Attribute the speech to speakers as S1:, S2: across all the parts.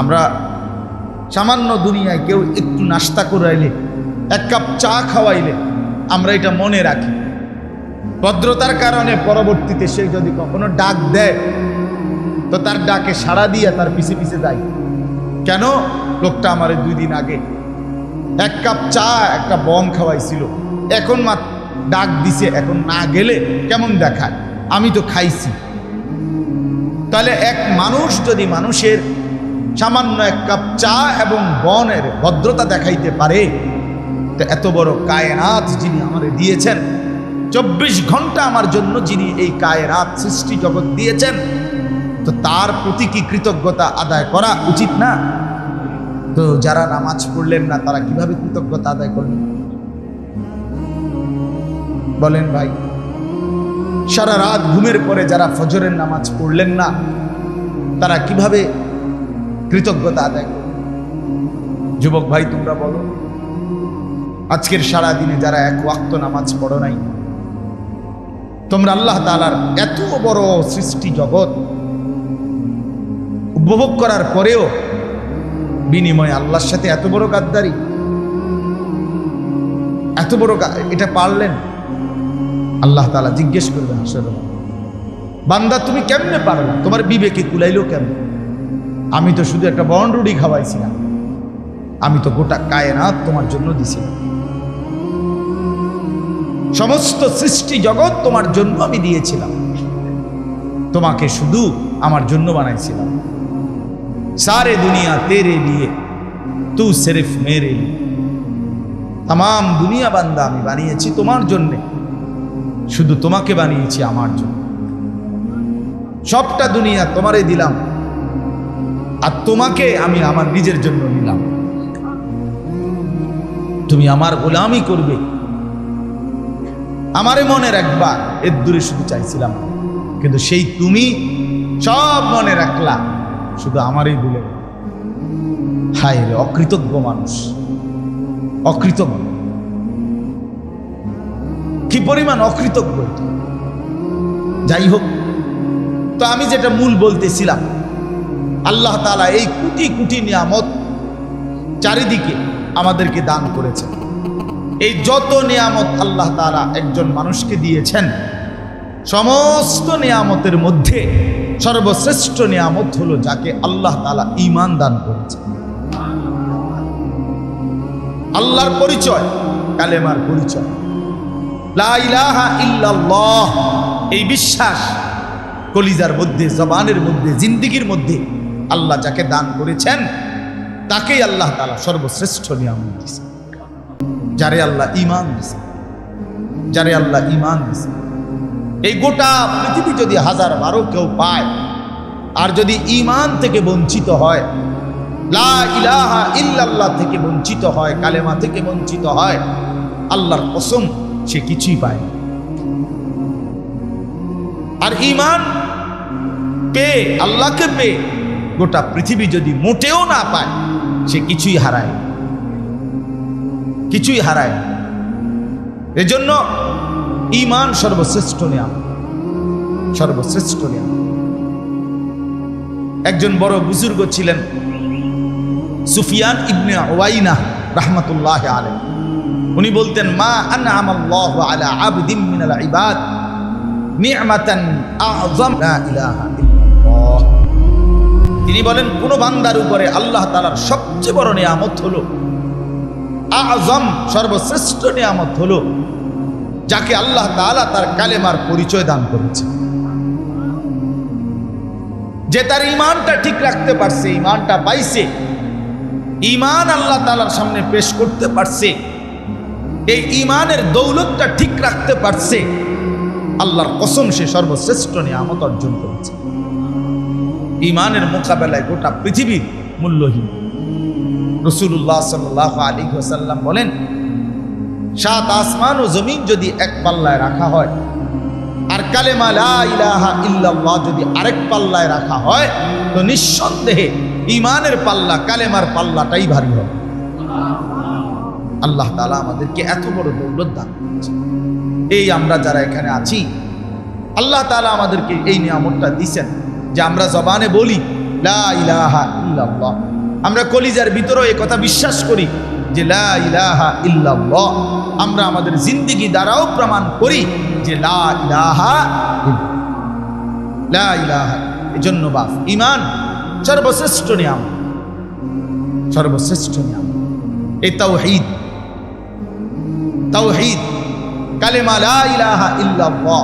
S1: আমরা সামান্য দুনিয়ায় কেউ একটু নাস্তা করাইলে, এক কাপ চা খাওয়াইলে আমরা এটা মনে রাখি। ভদ্রতার কারণে পরবর্তীতে সে যদি কখনো ডাক দেয়, তো তার ডাকে সাড়া দিয়ে তার পিছে পিছে যাই কেন? লোকটা আমার দুই দিন আগে এক কাপ চা, একটা বম খাওয়াইছিল। এখন মা ডাক দিছে, এখন না গেলে কেমন দেখায়? আমি তো খাইছি। তাহলে এক মানুষ যদি মানুষের সামান্য এক কাপ চা এবং বনের ভদ্রতা দেখাইতে পারে। তো এত বড় কায়নাত যিনি আমাদের দিয়েছেন, চব্বিশ ঘণ্টা আমার জন্য যিনি এই কায়নাত সৃষ্টি জগৎ দিয়েছেন, তো তার প্রতি কি কৃতজ্ঞতা আদায় করা উচিত না? তো যারা নামাজ পড়লেন না, তারা কীভাবে কৃতজ্ঞতা আদায় করলেন? বলেন ভাই, সারা রাত ঘুমের পরে যারা ফজরের নামাজ পড়লেন না, তারা কীভাবে কৃতজ্ঞতা আদায় করলেন যুবক ভাই, তোমরা বলো, আজকের সারা দিনে যারা এক ওয়াক্ত নামাজ পড়ো নাই, তোমরা আল্লাহ তালার এত বড় সৃষ্টি জগৎ উপভোগ করার পরেও বিনিময়ে আল্লাহর সাথে এত বড় গাদ্দারি, এত বড় এটা পারলেন? আল্লাহ তালা জিজ্ঞেস করবেন আসলে বান্দা তুমি কেমনে পারলা? তোমার বিবেকে কুলাইলো কেমন? আমি তো শুধু একটা বন্ডরুডি খাওয়াইছিলাম। আমি তো গোটা কায়নাত তোমার জন্য দিছিলাম। সমস্ত সৃষ্টি জগৎ তোমার জন্য আমি দিয়েছিলাম। তোমাকে শুধু আমার জন্য বানাইছিলাম। সারে দুনিয়া তেরে লিয়ে, তু সির্ফ মেরে তাম দুনিয়া বান্দা আমি বানিয়েছি তোমার জন্যে। শুধু তোমাকে বানিয়েছি আমার জন্য। সবটা দুনিয়া তোমারে দিলাম। আর তোমাকে আমি আমার নিজের জন্য নিলাম। তুমি আমার গোলামি করবে। আমারে মনে রাখবা, এর দূরে শুধু চাইছিলাম। কিন্তু সেই তুমি সব মনে রাখলা, শুধু আমারই গেলা। হায় রে, অকৃতজ্ঞ মানুষ। অকৃতজ্ঞ। কি পরিমাণ অকৃতজ্ঞ যাই হোক, তো আমি যেটা মূল বলতেছিলাম আল্লাহ তালা এই কোটি কোটি নিয়ামত চারিদিকে আমাদেরকে দান করেছেন। এই যত নিয়ামত আল্লাহ তালা একজন মানুষকে দিয়েছেন, সমস্ত নিয়ামতের মধ্যে সর্বশ্রেষ্ঠ নিয়ামত হলো যাকে আল্লাহ তালা ইমান দান করেছেন। আল্লাহর পরিচয়, কালেমার পরিচয়। এই বিশ্বাস কলিজার মধ্যে, জবানের মধ্যে, জিন্দিগির মধ্যে আল্লাহ যাকে দান করেছেন, তাকেই আল্লাহ তালা সর্বশ্রেষ্ঠ নিয়ামত দিয়েছে যারে আল্লাহ ইমান দিছে যারে আল্লাহ ইমান দিছে এই গোটা পৃথিবী যদি হাজার বারো কেউ পায়, আর যদি ইমান থেকে বঞ্চিত হয়, লা ইলাহা ইল্লাল্লাহ থেকে বঞ্চিত হয়, কালেমা থেকে বঞ্চিত হয়, আল্লাহর কসম সে কিছুই পায় আর ইমান পেয়ে, আল্লাহকে পেয়ে গোটা পৃথিবী যদি মোটেও না পায়, সে কিছুই হারায় কিছুই হারায় এজন্য ইমান সর্বশ্রেষ্ঠ নিয়াম সর্বশ্রেষ্ঠ নিয়াম একজন বড় বুজুর্গ ছিলেন সুফিয়ান ইবনে ওয়াইনা রাহমাতুল্লাহ আলাইহি। উনি বলতেন, মা আনআম আলা আবদিন মিনাল ইবাদ নি'মাতান আযম, লা ইলাহা ইল্লাল্লাহ। তিনি বলেন, কোন বান্দার উপরে আল্লাহ তালার সবচেয়ে বড় নিয়ামত হলো, আজম সর্বশ্রেষ্ঠ নিয়ামত হলো, যাকে আল্লাহ তাআলা তার কালেমার পরিচয় দান করেছে যে তার ইমানটা ঠিক রাখতে পারছে ইমানটা পাইছে ইমান আল্লাহ তালার সামনে পেশ করতে পারছে, এই ইমানের দৌলতটা ঠিক রাখতে পারছে, আল্লাহর কসম সে সর্বশ্রেষ্ঠ নিয়ামত অর্জন করেছে। ইমানের মোকাবেলায় গোটা পৃথিবীর মূল্যহীন। রসুল্লাহ সাল্লাহ আলী সাল্লাম বলেন, সাত আসমান ও জমিন যদি এক পাল্লায় রাখা হয়, আর কালেমা ইলাহা ইল্লাল্লাহ যদি আরেক পাল্লায় রাখা হয়, তো নিঃসন্দেহে ইমানের পাল্লা কালেমার পাল্লাটাই ভারী হবে। আল্লাহ তালা আমাদেরকে এত বড় দৌলত দান করেছে এই আমরা যারা এখানে আছি, আল্লাহ তালা আমাদেরকে এই নিয়ামতটা দিছেন। যে আমরা জবানে বলি, লা ইলাহা ইল্লাল্লাহ। আমরা কলিজার ভিতরেও এই কথা বিশ্বাস করি যে লা ইলাহা ইল্লাল্লাহ। আমরা আমাদের জিন্দিগি দ্বারাও প্রমাণ করি যে লা ইলাহা। লা ইলাহা, এজন্য বাস ইমান সর্বশ্রেষ্ঠ নিয়াম সর্বশ্রেষ্ঠ নিয়াম এই তাওহীদ তাওহীদ, কালেমা লা ইলাহা ইল্লাল্লাহ।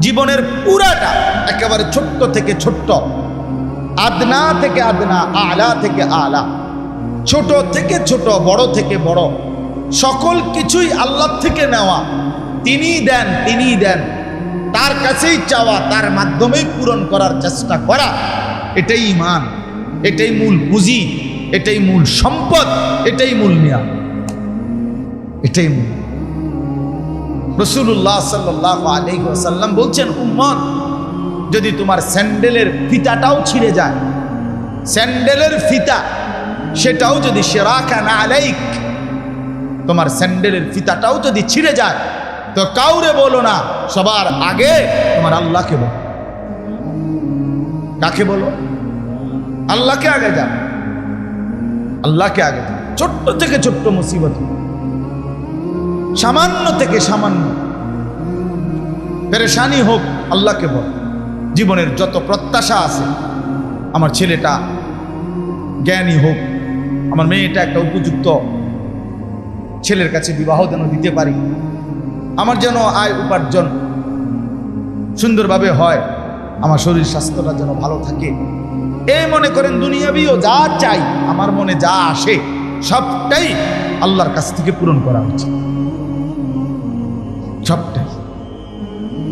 S1: জীবনের পুরাটা একেবারে ছোট্ট থেকে ছোট্ট। আদনা থেকে আদনা, আলা থেকে আলা। ছোট থেকে ছোট, বড় থেকে বড়। সকল কিছুই আল্লাহ থেকে নেওয়া। তিনি দেন তিনি দেন। তার কাছেই চাওয়া, তার মাধ্যমেই পূরণ করার চেষ্টা করা। এটাই ইমান, এটাই মূল পুঁজি, এটাই মূল সম্পদ, এটাই মূল নিয়ম। এটাই মূল। রসুল্লাহ সাল্লাহ আলহিহাসাল্লাম বলছেন, উম্মত, যদি তোমার স্যান্ডেলের ফিতাটাও ছিঁড়ে যায়, স্যান্ডেলের ফিতা, সেটাও যদি সেরাকা না আলাইক, তোমার স্যান্ডেলের ফিতাটাও যদি ছিঁড়ে যায়, তো কাউরে বলো না, সবার আগে তোমার আল্লাহকে বলো। কাকে বলো? আল্লাহকে আগে যাও। আল্লাহকে আগে যাও। ছোট্ট থেকে ছোট্ট মুসিবত। সামান্য থেকে সামান্য। পেরেশানি হোক, আল্লাহকে বল। জীবনের যত প্রত্যাশা আছে, আমার ছেলেটা জ্ঞানী হোক, আমার মেয়েটা একটা উপযুক্ত ছেলের কাছে বিবাহ যেন দিতে পারি, আমার যেন আয় উপার্জন সুন্দরভাবে হয়, আমার শরীর স্বাস্থ্যটা যেন ভালো থাকে। এই মনে করেন দুনিয়াবিও যা চাই, আমার মনে যা আসে, সবটাই আল্লাহর কাছ থেকে পূরণ করা উচিত। সবটাই।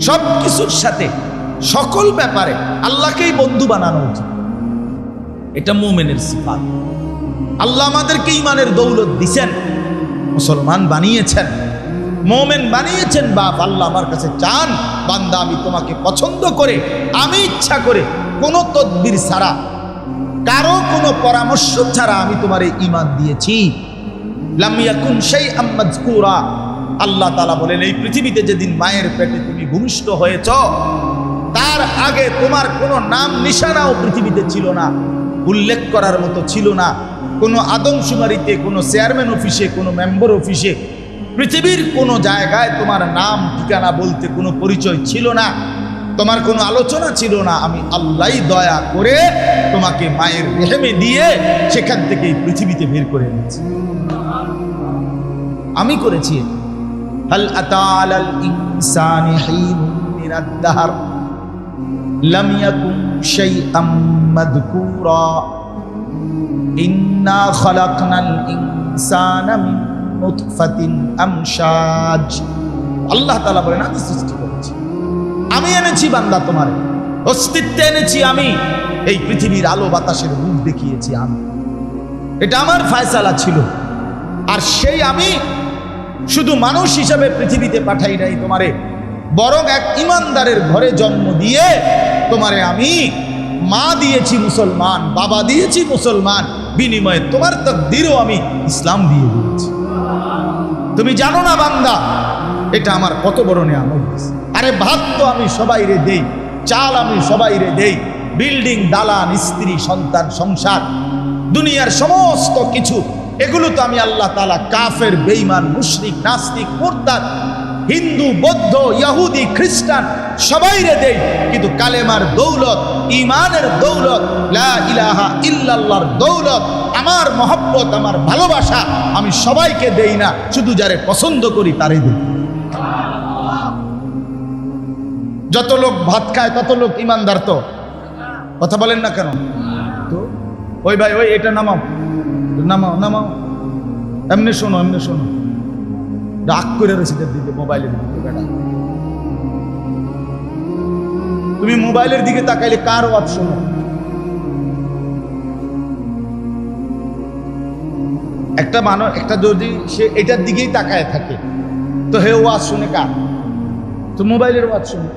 S1: সব কিছুর সাথে সকল ব্যাপারে আল্লাহকেই বন্ধু বানানো উচিত। এটা মোমেনের সিফাত। আল্লাহ আমাদেরকে ইমানের দৌলত দিছেন, মুসলমান বানিয়েছেন, মোমেন বানিয়েছেন, বাপ আল্লাহ আমার কাছে চান, বান্দা আমি তোমাকে পছন্দ করে, আমি ইচ্ছা করে কোনো তদবির ছাড়া, কারও কোনো পরামর্শ ছাড়া আমি তোমার ইমান দিয়েছি। লামিয়াকুন সেই আম্মাজকুরা আল্লাহ তালা বলেন, এই পৃথিবীতে যেদিন মায়ের পেটে তুমি ভূমিষ্ঠ হয়েছ, তার আগে তোমার কোনো নাম নিশানাও পৃথিবীতে ছিল না, উল্লেখ করার মতো ছিল না। কোনো আদমশুমারিতে, কোনো চেয়ারম্যান অফিসে, কোনো মেম্বার অফিসে, পৃথিবীর কোনো জায়গায় তোমার নাম, ঠিকানা বলতে কোনো পরিচয় ছিল না, তোমার কোনো আলোচনা ছিল না। আমি আল্লাহ দয়া করে তোমাকে মায়ের রেহেমে দিয়ে সেখান থেকে পৃথিবীতে বের করে এনেছি। আমি করেছি هل أتى على الإنسان حين من الدهر لم يكن شيئا مذكورا إنا خلقنا الإنسان من نطفة أمشاج আল্লাহ তালা বলেন আমি সৃষ্টি করেছি আমি এনেছি বান্দা তোমার অস্তিত্বে এনেছি আমি এই পৃথিবীর আলো বাতাসের রূপ দেখিয়েছি আমি এটা আমার ফায়সালা ছিল আর সেই আমি শুধু মানুষ হিসাবে পৃথিবীতে পাঠাই নাই তোমারে, বরং এক ইমানদারের ঘরে জন্ম দিয়ে তোমারে আমি মা দিয়েছি মুসলমান, বাবা দিয়েছি মুসলমান, বিনিময়ে তোমার তকদিরও আমি ইসলাম দিয়ে দিয়েছি। তুমি জানো না বান্দা, এটা আমার কত বড় নিয়ামত। আরে ভাত তো আমি সবাই রে দেই, চাল আমি সবাই রে দেই, বিল্ডিং, দালান, স্ত্রী, সন্তান, সংসার, দুনিয়ার সমস্ত কিছু এগুলো তো আমি আল্লাহ তালা কাফের বেইমান মুশরিক, নাস্তিক, মোরতাদ, হিন্দু, বৌদ্ধ ইয়াহুদি খ্রিস্টান সবাই রে দেই। কিন্তু কালেমার দৌলত ইমানের দৌলত ইলাহা ইল্লাল্লাহর দৌলত, আমার মহব্বত, আমার ভালোবাসা আমি সবাইকে দেই না, শুধু যারে পছন্দ করি তারে দেই। যত লোক ভাত খায়, তত লোক ইমানদার তো। কথা বলেন না কেন? তো, ওই ভাই, ওই, এটা নামাও। নামাও নামাও। এমনি শোনো এমনি শোনো। রাগ করে রয়েছে দিকে মোবাইলের দিকে তুমি মোবাইলের দিকে তাকাইলে কার ওয়াজ শোনো একটা মানুষ, একটা যদি সে এটার দিকেই তাকায় থাকে, তো হে ওয়াজ শুনে কার? তো মোবাইলের ওয়াজ শুনে।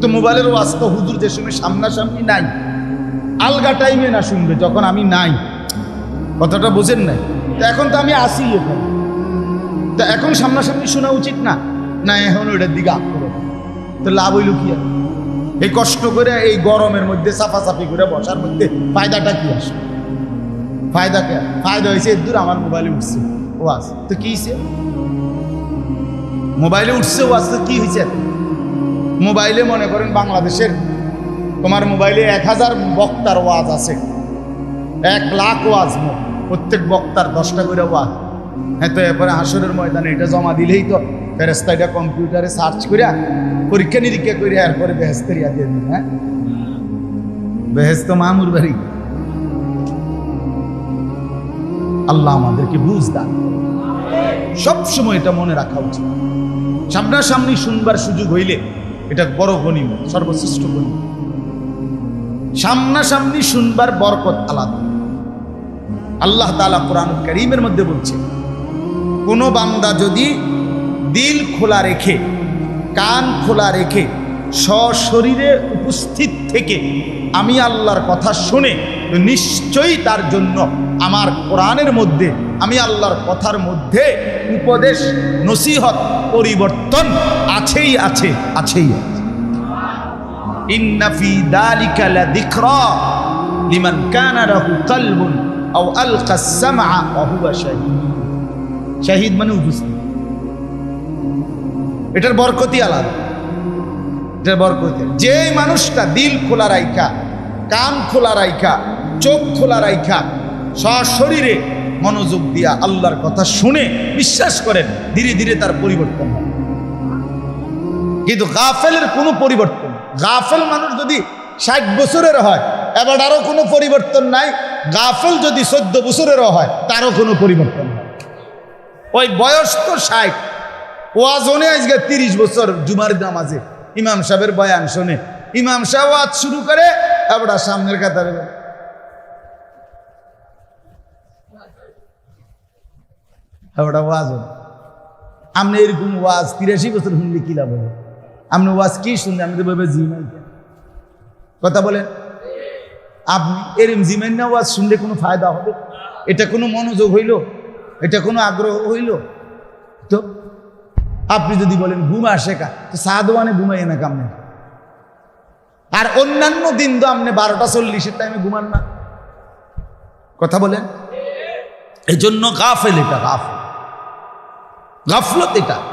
S1: তো মোবাইলের ওয়াজ তো হুজুর যে সময় সামনাসামনি নাই, আলগা টাইমে না শুনবে, যখন আমি নাই। কথাটা বোঝেন নাই? তো এখন তো আমি আসি এখন। তো এখন সামনাসামনি শোনা উচিত না? না, এখন ওইটার দিকে আগ করো তো লাভ হইল কি আর? এই কষ্ট করে এই গরমের মধ্যে সাফাসাফি করে বসার মধ্যে ফায়দাটা কি আসে ফায়দা কে? ফায়দা হয়েছে দূর আমার মোবাইলে উঠছে। ও আস তো কি হয়েছে মোবাইলে উঠছে, ও আস তো কি হয়েছে মোবাইলে মনে করেন বাংলাদেশের, তোমার মোবাইলে এক হাজার বক্তার ওয়াজ আছে। এক লাখ ওয়াজ মোট। প্রত্যেক বক্তার দশটা করে ওয়াজ হ্যাঁ তো এরপরে হাসরের ময়দানে এটা জমা দিলেই তো ফেরেস্তা এটা কম্পিউটারে সার্চ করিয়া পরীক্ষা নিরীক্ষা করিয়া এরপরে বেহেস্তেরিয়া দিয়ে দিন হ্যাঁ? বেহেস্ত মামুর বাড়ি। আল্লাহ আমাদেরকে বুঝ দান সবসময় এটা মনে রাখা উচিত। সামনাসামনি শুনবার সুযোগ হইলে এটা বড় গণিমত, সর্বশ্রেষ্ঠ গণিমত। সামনাসামনি শুনবার বরকত আলাদা। আল্লাহ তালা কোরআন করিমের মধ্যে বলছে, কোনো বান্দা যদি দিল খোলা রেখে, কান খোলা রেখে সশরীরে উপস্থিত থেকে আমি আল্লাহর কথা শুনে নিশ্চয়ই তার জন্য আমার কোরআনের মধ্যে, আমি আল্লাহর কথার মধ্যে উপদেশ, নসিহত, পরিবর্তন আছেই আছে আছেই আছে। ইন্না ফি দালিকা লাযিকরা লিমান কানা লাহু কলবুন। শাহীদ। মানে এটার বরকতি আলাদা। এটার বরকতি যে মানুষটা দিল খোলা রাইখা, কান খোলা রাইখা, চোখ খোলা রাইখা, সশরীরে মনোযোগ দিয়া আল্লাহর কথা শুনে বিশ্বাস করেন, ধীরে ধীরে তার পরিবর্তন হয়। কিন্তু গাফেলের কোনো পরিবর্তন গাফেল মানুষ যদি ষাট বছরের হয় এবার আরও কোনো পরিবর্তন নাই। গাফেল যদি চোদ্দ বছরেরও হয়, তারও কোনো পরিবর্তন ওই বয়স তো ষাট। ওয়াজনে আজকে তিরিশ বছর জুমার নামাজে। ইমাম সাহেবের বয়ান শোনে। ইমাম সাহেব ওয়াজ শুরু করে এবার সামনের কাতারে এবার ওয়াজ আপনি এরকম ওয়াজ তিরাশি বছর শুনলে কি লাভ আপনি ওয়াজ কি শুনলে? আমি তো ভাবে জিমাই কথা বলেন। আপনি এরম জিমেন না ওয়াজ শুনলে কোনো ফায়দা হবে? এটা কোনো মনোযোগ হইল? এটা কোনো আগ্রহ হইল? তো আপনি যদি বলেন, ঘুম কা? তো সাদওয়ানে ঘুমাই না কামনে? আর অন্যান্য দিন তো আপনি বারোটা চল্লিশের টাইমে ঘুমান না। কথা বলেন? এই জন্য গাফেল এটা, গাফেল। গাফলত এটা।